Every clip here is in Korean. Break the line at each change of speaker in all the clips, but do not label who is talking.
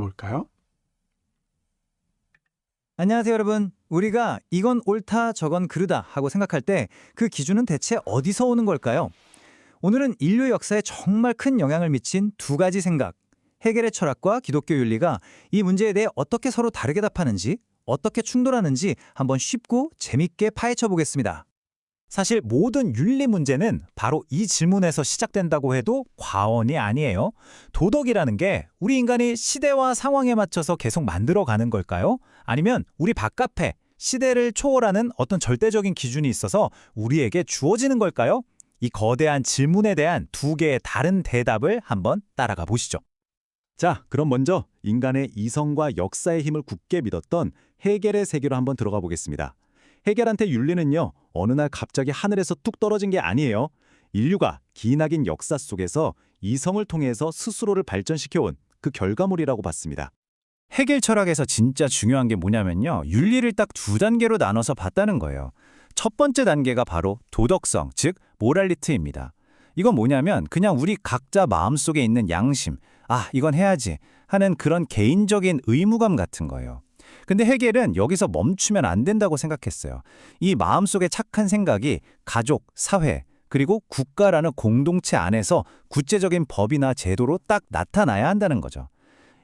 볼까요?
안녕하세요, 여러분. 우리가 이건 옳다, 저건 그르다 하고 생각할 때 그 기준은 대체 어디서 오는 걸까요? 오늘은 인류 역사에 정말 큰 영향을 미친 두 가지 생각, 해결의 철학과 기독교 윤리가 이 문제에 대해 어떻게 서로 다르게 답하는지, 어떻게 충돌하는지 한번 쉽고 재밌게 파헤쳐 보겠습니다.
사실 모든 윤리 문제는 바로 이 질문에서 시작된다고 해도 과언이 아니에요. 도덕이라는 게 우리 인간이 시대와 상황에 맞춰서 계속 만들어가는 걸까요? 아니면 우리 바깥에 시대를 초월하는 어떤 절대적인 기준이 있어서 우리에게 주어지는 걸까요? 이 거대한 질문에 대한 두 개의 다른 대답을 한번 따라가 보시죠. 자, 그럼 먼저 인간의 이성과 역사의 힘을 굳게 믿었던 해겔의 세계로 한번 들어가 보겠습니다. 해겔한테 윤리는요, 어느 날 갑자기 하늘에서 뚝 떨어진 게 아니에요. 인류가 기나긴 역사 속에서 이성을 통해서 스스로를 발전시켜온 그 결과물이라고 봤습니다. 해겔 철학에서 진짜 중요한 게 뭐냐면요. 윤리를 딱 두 단계로 나눠서 봤다는 거예요. 첫 번째 단계가 바로 도덕성, 즉 모랄리티입니다. 이건 뭐냐면 그냥 우리 각자 마음속에 있는 양심, 아, 이건 해야지 하는 그런 개인적인 의무감 같은 거예요. 근데 해겔은 여기서 멈추면 안 된다고 생각했어요. 이 마음속의 착한 생각이 가족, 사회, 그리고 국가라는 공동체 안에서 구체적인 법이나 제도로 딱 나타나야 한다는 거죠.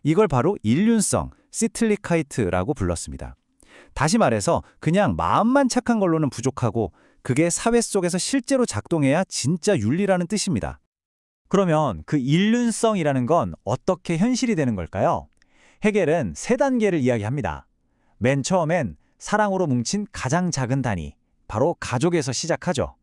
이걸 바로 인륜성, 시틀리카이트라고 불렀습니다. 다시 말해서 그냥 마음만 착한 걸로는 부족하고 그게 사회 속에서 실제로 작동해야 진짜 윤리라는 뜻입니다.
그러면 그 인륜성이라는 건 어떻게 현실이 되는 걸까요? 해겔은 세 단계를 이야기합니다. 맨 처음엔 사랑으로 뭉친 가장 작은 단위, 바로 가족에서 시작하죠.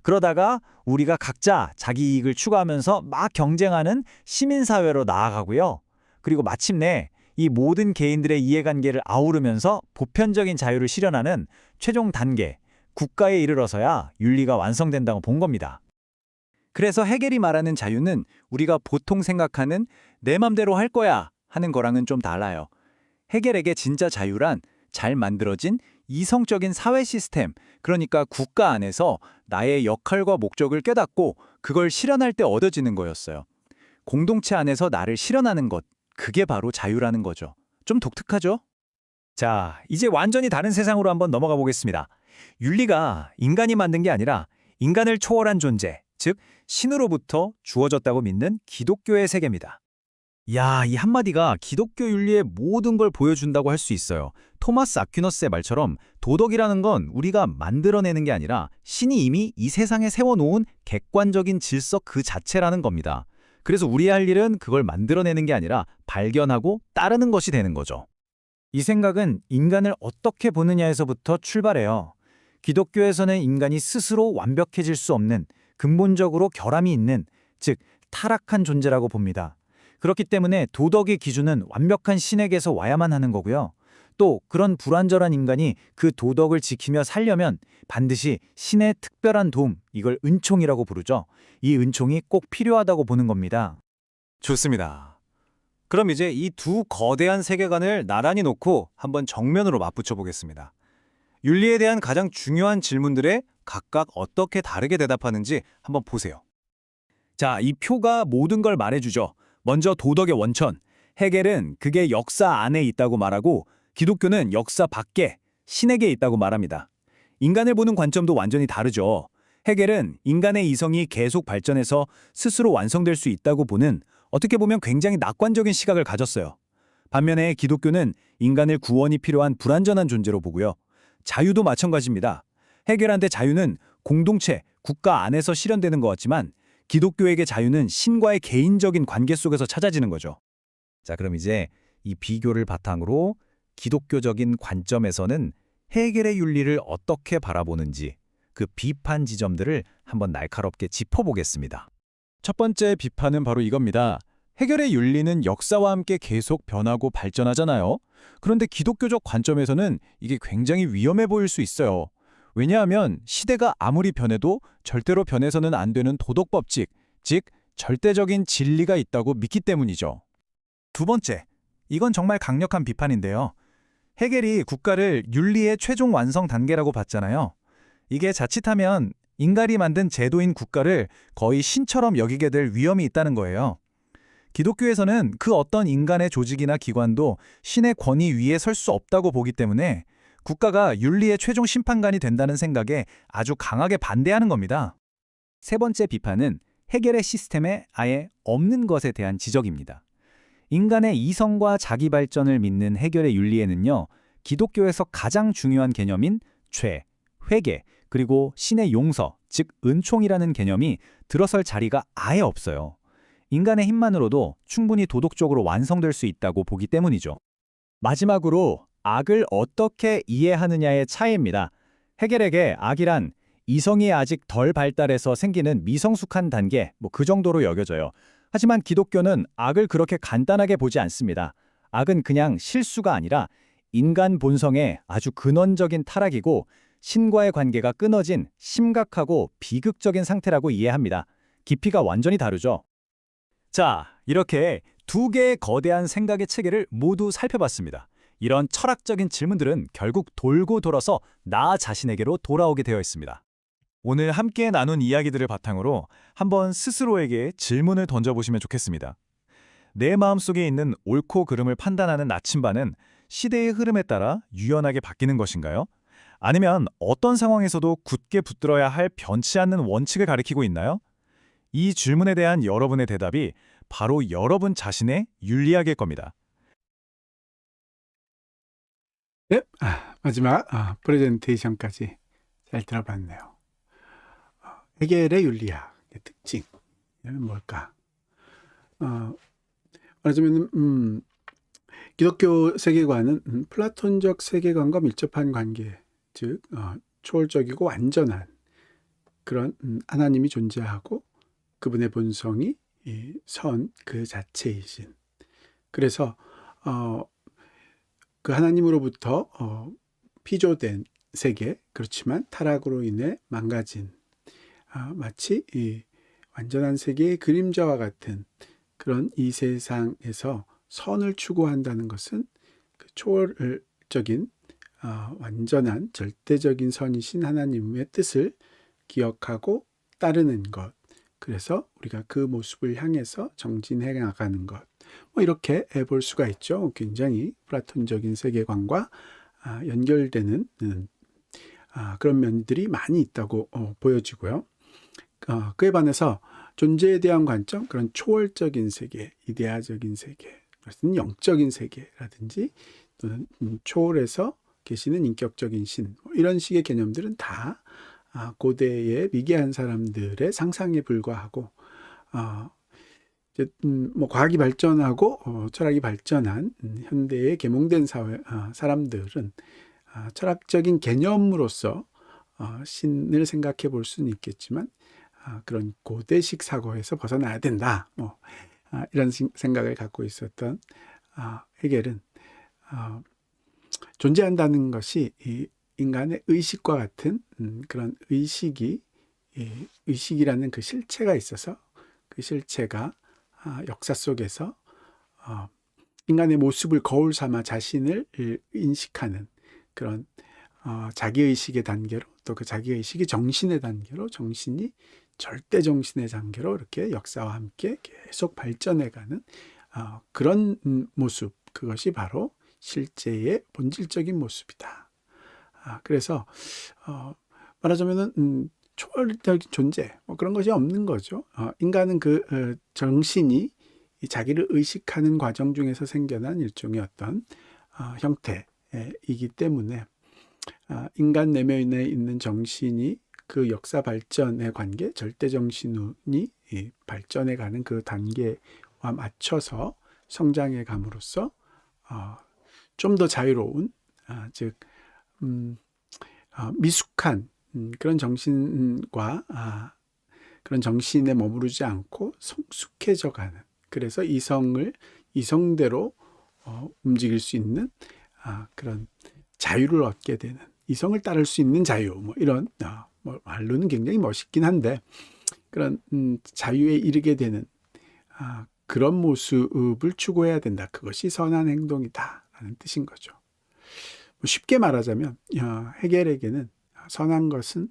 그러다가 우리가 각자 자기 이익을 추구하면서 막 경쟁하는 시민사회로 나아가고요. 그리고 마침내 이 모든 개인들의 이해관계를 아우르면서 보편적인 자유를 실현하는 최종 단계, 국가에 이르러서야 윤리가 완성된다고 본 겁니다. 그래서 해겔이 말하는 자유는 우리가 보통 생각하는 내 맘대로 할 거야 하는 거랑은 좀 달라요. 해겔에게 진짜 자유란 잘 만들어진 이성적인 사회 시스템, 그러니까 국가 안에서 나의 역할과 목적을 깨닫고 그걸 실현할 때 얻어지는 거였어요. 공동체 안에서 나를 실현하는 것, 그게 바로 자유라는 거죠. 좀 독특하죠?
자, 이제 완전히 다른 세상으로 한번 넘어가 보겠습니다. 윤리가 인간이 만든 게 아니라 인간을 초월한 존재, 즉 신으로부터 주어졌다고 믿는 기독교의 세계입니다. 야, 이 한마디가 기독교 윤리의 모든 걸 보여준다고 할 수 있어요. 토마스 아퀴너스의 말처럼 도덕이라는 건 우리가 만들어내는 게 아니라 신이 이미 이 세상에 세워놓은 객관적인 질서 그 자체라는 겁니다. 그래서 우리 할 일은 그걸 만들어내는 게 아니라 발견하고 따르는 것이 되는 거죠.
이 생각은 인간을 어떻게 보느냐에서부터 출발해요. 기독교에서는 인간이 스스로 완벽해질 수 없는 근본적으로 결함이 있는, 즉 타락한 존재라고 봅니다. 그렇기 때문에 도덕의 기준은 완벽한 신에게서 와야만 하는 거고요. 또 그런 불완전한 인간이 그 도덕을 지키며 살려면 반드시 신의 특별한 도움, 이걸 은총이라고 부르죠. 이 은총이 꼭 필요하다고 보는 겁니다.
좋습니다. 그럼 이제 이 두 거대한 세계관을 나란히 놓고 한번 정면으로 맞붙여 보겠습니다. 윤리에 대한 가장 중요한 질문들에 각각 어떻게 다르게 대답하는지 한번 보세요. 자, 이 표가 모든 걸 말해주죠. 먼저 도덕의 원천. 해겔은 그게 역사 안에 있다고 말하고 기독교는 역사 밖에 신에게 있다고 말합니다. 인간을 보는 관점도 완전히 다르죠. 해겔은 인간의 이성이 계속 발전해서 스스로 완성될 수 있다고 보는 어떻게 보면 굉장히 낙관적인 시각을 가졌어요. 반면에 기독교는 인간을 구원이 필요한 불완전한 존재로 보고요. 자유도 마찬가지입니다. 해결한테 자유는 공동체, 국가 안에서 실현되는 것 같지만 기독교에게 자유는 신과의 개인적인 관계 속에서 찾아지는 거죠. 자, 그럼 이제 이 비교를 바탕으로 기독교적인 관점에서는 해결의 윤리를 어떻게 바라보는지 그 비판 지점들을 한번 날카롭게 짚어보겠습니다. 첫 번째 비판은 바로 이겁니다. 해결의 윤리는 역사와 함께 계속 변하고 발전하잖아요. 그런데 기독교적 관점에서는 이게 굉장히 위험해 보일 수 있어요. 왜냐하면 시대가 아무리 변해도 절대로 변해서는 안 되는 도덕 법칙, 즉 절대적인 진리가 있다고 믿기 때문이죠. 두 번째, 이건 정말 강력한 비판인데요. 해겔이 국가를 윤리의 최종 완성 단계라고 봤잖아요. 이게 자칫하면 인간이 만든 제도인 국가를 거의 신처럼 여기게 될 위험이 있다는 거예요. 기독교에서는 그 어떤 인간의 조직이나 기관도 신의 권위 위에 설 수 없다고 보기 때문에 국가가 윤리의 최종 심판관이 된다는 생각에 아주 강하게 반대하는 겁니다. 세 번째 비판은 해결의 시스템에 아예 없는 것에 대한 지적입니다. 인간의 이성과 자기 발전을 믿는 해결의 윤리에는요, 기독교에서 가장 중요한 개념인 죄, 회개, 그리고 신의 용서, 즉 은총이라는 개념이 들어설 자리가 아예 없어요. 인간의 힘만으로도 충분히 도덕적으로 완성될 수 있다고 보기 때문이죠. 마지막으로 악을 어떻게 이해하느냐의 차이입니다. 해겔에게 악이란 이성이 아직 덜 발달해서 생기는 미성숙한 단계, 뭐 그 정도로 여겨져요. 하지만 기독교는 악을 그렇게 간단하게 보지 않습니다. 악은 그냥 실수가 아니라 인간 본성의 아주 근원적인 타락이고 신과의 관계가 끊어진 심각하고 비극적인 상태라고 이해합니다. 깊이가 완전히 다르죠. 자, 이렇게 두 개의 거대한 생각의 체계를 모두 살펴봤습니다. 이런 철학적인 질문들은 결국 돌고 돌아서 나 자신에게로 돌아오게 되어 있습니다. 오늘 함께 나눈 이야기들을 바탕으로 한번 스스로에게 질문을 던져보시면 좋겠습니다. 내 마음속에 있는 옳고 그름을 판단하는 나침반은 시대의 흐름에 따라 유연하게 바뀌는 것인가요? 아니면 어떤 상황에서도 굳게 붙들어야 할 변치 않는 원칙을 가리키고 있나요? 이 질문에 대한 여러분의 대답이 바로 여러분 자신의 윤리학일 겁니다.
네, 아, 마지막 아, 프레젠테이션까지 잘 들어봤네요. 어, 해겔의 윤리학의 특징은 뭘까? 어, 말하자면 음, 기독교 세계관은 음, 플라톤적 세계관과 밀접한 관계, 즉 어, 초월적이고 완전한 그런 음, 하나님이 존재하고 그분의 본성이 이선그 자체이신. 그래서 어, 그 하나님으로부터 어, 피조된 세계 그렇지만 타락으로 인해 망가진 아, 마치 이 완전한 세계의 그림자와 같은 그런 이 세상에서 선을 추구한다는 것은 그 초월적인 어, 완전한 절대적인 선이신 하나님의 뜻을 기억하고 따르는 것. 그래서 우리가 그 모습을 향해서 정진해 나가는 것. 뭐 이렇게 볼 수가 있죠. 굉장히 플라톤적인 세계관과 아, 연결되는 음, 아, 그런 면들이 많이 있다고 어, 보여지고요. 어, 그에 반해서 존재에 대한 관점, 그런 초월적인 세계, 이데아적인 세계, 그것은 영적인 세계라든지 또는 음, 초월해서 계시는 인격적인 신, 뭐 이런 식의 개념들은 다 아, 고대의 미개한 사람들의 상상에 불과하고 어, 이제 음, 뭐 과학이 발전하고 어, 철학이 발전한 음, 현대의 계몽된 사회 어, 사람들은 아, 철학적인 개념으로서 어, 신을 생각해 볼 수는 있겠지만 아, 그런 고대식 사고에서 벗어나야 된다. 뭐 아, 이런 시- 생각을 갖고 있었던 아, 어, 존재한다는 것이 이 인간의 의식과 같은 음, 그런 의식이 이 의식이라는 그 실체가 있어서 그 실체가 아, 역사 속에서 어, 인간의 모습을 거울 삼아 자신을 인식하는 그런 어, 자기의식의 단계로 또 그 자기의식이 정신의 단계로 정신이 절대 정신의 단계로 이렇게 역사와 함께 계속 발전해가는 어, 그런 음, 모습 그것이 바로 실제의 본질적인 모습이다. 아, 그래서 어, 말하자면은 음, 초월적인 존재 뭐 그런 것이 없는 거죠. 어, 인간은 그 어, 정신이 이 자기를 의식하는 과정 중에서 생겨난 일종의 어떤 어, 형태이기 때문에 아, 인간 내면에 있는 정신이 그 역사 발전의 관계, 절대 정신이 이 발전해 가는 그 단계와 맞춰서 성장해 감으로써 어, 좀 더 자유로운, 아, 즉 음, 아, 미숙한 음, 그런 정신과 아, 그런 정신에 머무르지 않고 성숙해져 가는 그래서 이성을 이성대로 어, 움직일 수 있는 아, 그런 자유를 얻게 되는 이성을 따를 수 있는 자유 뭐 이런 아, 뭐 말로는 굉장히 멋있긴 한데 그런 음, 자유에 이르게 되는 아, 그런 모습을 추구해야 된다. 그것이 선한 행동이다라는 뜻인 거죠. 뭐 쉽게 말하자면 어, 해겔에게는 선한 것은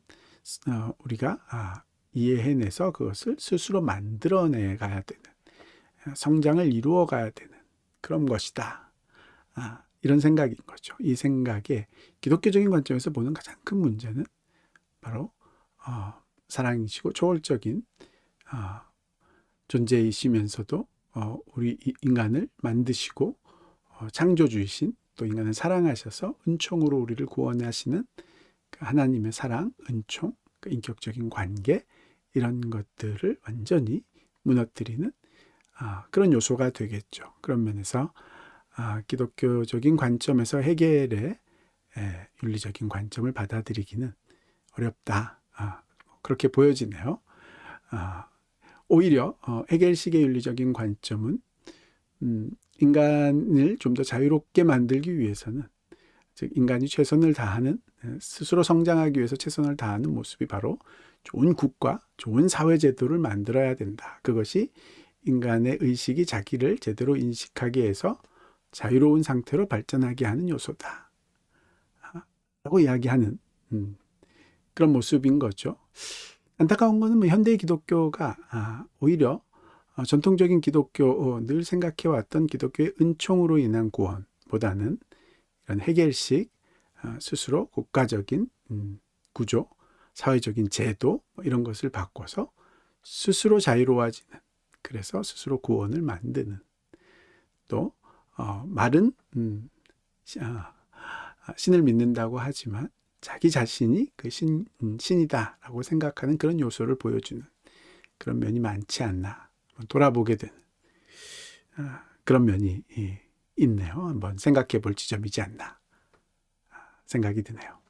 어, 우리가 아, 이해해내서 그것을 스스로 만들어내 가야 되는 성장을 이루어 가야 되는 그런 것이다. 아, 이런 생각인 거죠. 이 생각에 기독교적인 관점에서 보는 가장 큰 문제는 바로 어, 사랑이시고 초월적인 어, 존재이시면서도 어, 우리 이- 인간을 만드시고 어, 창조주이신 또 인간을 사랑하셔서 은총으로 우리를 구원하시는 그 하나님의 사랑, 은총, 그 인격적인 관계 이런 것들을 완전히 무너뜨리는 아, 그런 요소가 되겠죠. 그런 면에서 아, 기독교적인 관점에서 해결의 에, 윤리적인 관점을 받아들이기는 어렵다. 아, 그렇게 보여지네요. 아, 오히려 어, 해겔식의 윤리적인 관점은 음, 인간을 좀 더 자유롭게 만들기 위해서는 즉 인간이 최선을 다하는 에, 스스로 성장하기 위해서 최선을 다하는 모습이 바로 좋은 국가, 좋은 사회 제도를 만들어야 된다. 그것이 인간의 의식이 자기를 제대로 인식하게 해서 자유로운 상태로 발전하게 하는 요소다. 아, 라고 이야기하는 음, 그런 모습인 거죠. 안타까운 거는 뭐 현대 기독교가 아, 오히려 어, 전통적인 기독교 어, 늘 생각해왔던 기독교의 은총으로 인한 구원보다는 이런 해결식 어, 스스로 국가적인 음, 구조, 사회적인 제도 뭐 이런 것을 바꿔서 스스로 자유로워지는 그래서 스스로 구원을 만드는. 또 어, 말은 음, 시- 아, 아, 신을 믿는다고 하지만 자기 자신이 그 신, 음, 신이다라고 생각하는 그런 요소를 보여주는 그런 면이 많지 않나. 돌아보게 되는 아, 그런 면이 이, 있네요. 한번 생각해 볼 지점이지 않나 아, 생각이 드네요.